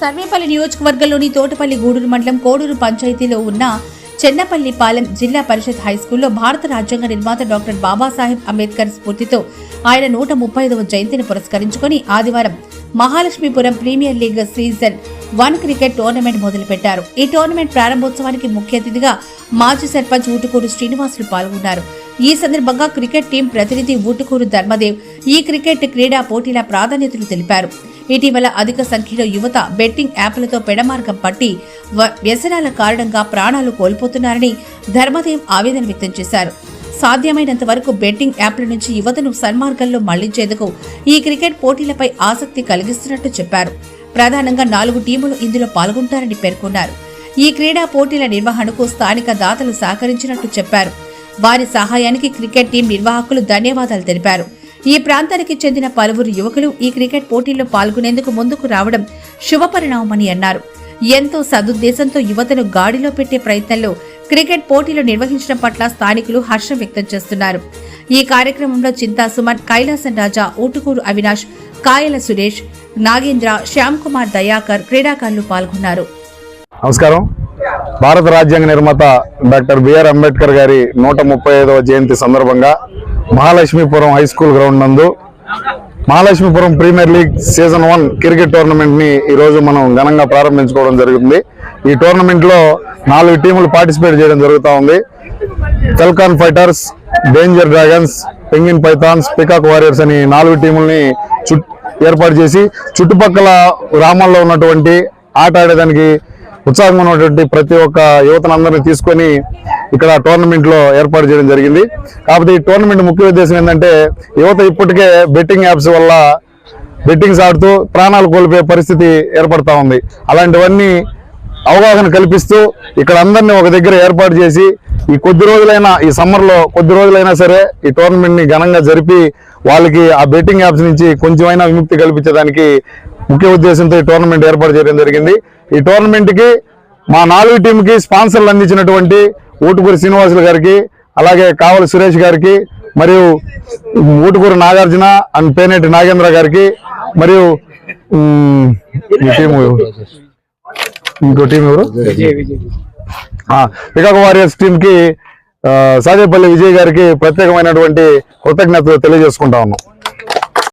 సర్వేపల్లి నియోజకవర్గంలోని తోటపల్లి గూడూరు మండలం కోడూరు పంచాయతీలో ఉన్న చెన్నపల్లి పాలెం జిల్లా పరిషత్ హైస్కూల్లో భారత రాజ్యాంగ నిర్మాత డాక్టర్ బాబాసాహెబ్ అంబేద్కర్ స్ఫూర్తితో ఆయన నూట ముప్పై ఐదవ జయంతిని పురస్కరించుకొని ఆదివారం Mahalakshmipuram premier league season one cricket tournament మొదలుపెట్టారు. ఈ టోర్నమెంట్ ప్రారంభోత్సవానికి ముఖ్య అతిథిగా మాజీ సర్పంచ్ ఊటుకూరు శ్రీనివాసులు పాల్గొన్నారు. ఈ సందర్భంగా క్రికెట్ టీం ప్రతినిధి ఊటుకూరు ధర్మదేవ్ ఈ క్రికెట్ క్రీడా పోటీల ప్రాధాన్యతలు తెలిపారు. ఇటీవల అధిక సంఖ్యలో యువత బెట్టింగ్ యాప్లతో పెడమార్గం పట్టి వ్యసనాల కారణంగా ప్రాణాలు కోల్పోతున్నారని ధర్మదేవ్ ఆవేదన వ్యక్తం చేశారు. సాధ్యమైనంత వరకు బెట్టింగ్ యాప్ల నుంచి యువతను సన్మార్గంలో మళ్ళించేందుకు ఈ క్రికెట్ పోటీలపై ఆసక్తి కలిగిస్తున్నట్టు చెప్పారు. ప్రధానంగా నాలుగు టీములు ఇందులో పాల్గొంటారని పేర్కొన్నారు. ఈ క్రీడా పోటీల నిర్వహణకు స్థానిక దాతలు సహకరించినట్టు చెప్పారు. వారి సహాయానికి క్రికెట్ టీం నిర్వాహకులు ధన్యవాదాలు తెలిపారు. ఈ ప్రాంతానికి చెందిన పలువురు యువకులు ఈ క్రికెట్ పోటీల్లో పాల్గొనేందుకు ముందుకు రావడం శుభపరిణామమని అన్నారు. ఎంతో సదుద్దేశంతో యువతను గాడిలో పెట్టే ప్రయత్నంలో క్రికెట్ పోటీలు నిర్వహించడం పట్ల స్థానికులు హర్షం వ్యక్తం చేస్తున్నారు. ఈ కార్యక్రమంలో చింతా సుమన్ కైలాసం రాజా ఊటుకూరు అవినాష్ కాయల సురేష్ నాగేంద్ర శ్యామ్ కుమార్ దయాకర్ క్రీడాకారులు పాల్గొన్నారు. నమస్కారం. భారత రాజ్యాంగ నిర్మాత డాక్టర్ బిఆర్ అంబేద్కర్ గారి నూట ముప్పై ఐదవ జయంతి సందర్భంగా మహాలక్ష్మీపురం హై స్కూల్ గ్రౌండ్ నందు Mahalakshmipuram premier league season one cricket టోర్నమెంట్ని ఈ రోజు మనం ఘనంగా ప్రారంభించుకోవడం జరుగుతుంది ఈ టోర్నమెంట్లో నాలుగు టీములు పార్టిసిపేట్ చేయడం జరుగుతూ ఉంది. తెల్కాన్ fighters danger dragons penguin pythons peacock warriors అని నాలుగు టీముల్ని ఏర్పాటు చేసి చుట్టుపక్కల గ్రామాల్లో ఉన్నటువంటి ఆట ఆడేదానికి ఉత్సాహంగా ఉన్నటువంటి ప్రతి ఒక్క యువతను అందరినీ తీసుకొని ఇక్కడ టోర్నమెంట్లో ఏర్పాటు చేయడం జరిగింది. కాకపోతే ఈ టోర్నమెంట్ ముఖ్య ఉద్దేశం ఏంటంటే యువత ఇప్పటికే బెట్టింగ్ యాప్స్ వల్ల బెట్టింగ్స్ ఆడుతూ ప్రాణాలు కోల్పోయే పరిస్థితి ఏర్పడతా ఉంది. అలాంటివన్నీ అవగాహన కల్పిస్తూ ఇక్కడ అందరినీ ఒక దగ్గర ఏర్పాటు చేసి ఈ కొద్ది రోజులైనా ఈ సమ్మర్లో కొద్ది రోజులైనా సరే ఈ టోర్నమెంట్ని ఘనంగా జరిపి వాళ్ళకి ఆ బెట్టింగ్ యాప్స్ నుంచి కొంచెమైనా విముక్తి కల్పించడానికి ముఖ్య ఉద్దేశంతో ఈ టోర్నమెంట్ ఏర్పాటు చేయడం జరిగింది. ఈ టోర్నమెంట్కి మా నాలుగు టీంకి స్పాన్సర్లు అందించినటువంటి ఊటుకూరి శ్రీనివాసులు గారికి అలాగే కావలి సురేష్ గారికి మరియు ఊటుకూరు నాగార్జున అండ్ పేనేటి నాగేంద్ర గారికి మరియు టీము ఇంకో టీం ఎవరు? పికాక్ వారియర్స్ టీం కి సాదేపల్లి విజయ్ గారికి ప్రత్యేకమైనటువంటి కృతజ్ఞతలు తెలియజేసుకుంటా ఉన్నాం.